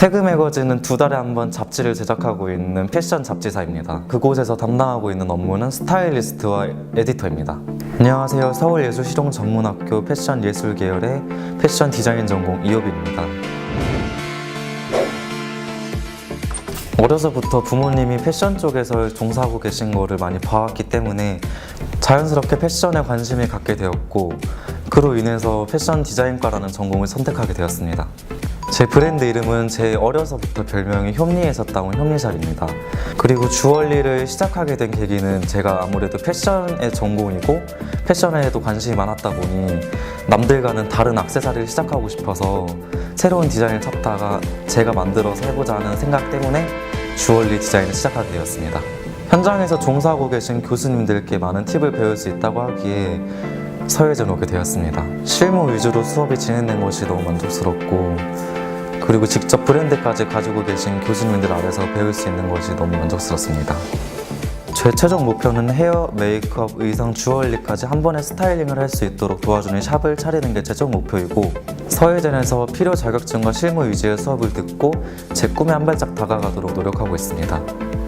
태그 매거진은 두 달에 한 번 잡지를 제작하고 있는 패션 잡지사입니다. 그곳에서 담당하고 있는 업무는 스타일리스트와 에디터입니다. 안녕하세요. 서울예술실용 전문학교 패션 예술 계열의 패션 디자인 전공 이호빈입니다. 어려서부터 부모님이 패션 쪽에서 종사하고 계신 거를 많이 봐왔기 때문에 자연스럽게 패션에 관심을 갖게 되었고 그로 인해서 패션 디자인과라는 전공을 선택하게 되었습니다. 제 브랜드 이름은 제 어려서부터 별명이 현미에서 따온 현미살입니다. 그리고 주얼리를 시작하게 된 계기는 제가 아무래도 패션의 전공이고 패션에도 관심이 많았다 보니 남들과는 다른 악세사리를 시작하고 싶어서 새로운 디자인을 찾다가 제가 만들어서 해보자 하는 생각 때문에 주얼리 디자인을 시작하게 되었습니다. 현장에서 종사하고 계신 교수님들께 많은 팁을 배울 수 있다고 하기에 서예전 오게 되었습니다. 실무 위주로 수업이 진행된 것이 너무 만족스럽고 그리고 직접 브랜드까지 가지고 계신 교수님들 아래서 배울 수 있는 것이 너무 만족스럽습니다. 제 최종 목표는 헤어, 메이크업, 의상, 주얼리까지 한 번에 스타일링을 할 수 있도록 도와주는 샵을 차리는 게 최종 목표이고 서예전에서 필요 자격증과 실무 위주의 수업을 듣고 제 꿈에 한 발짝 다가가도록 노력하고 있습니다.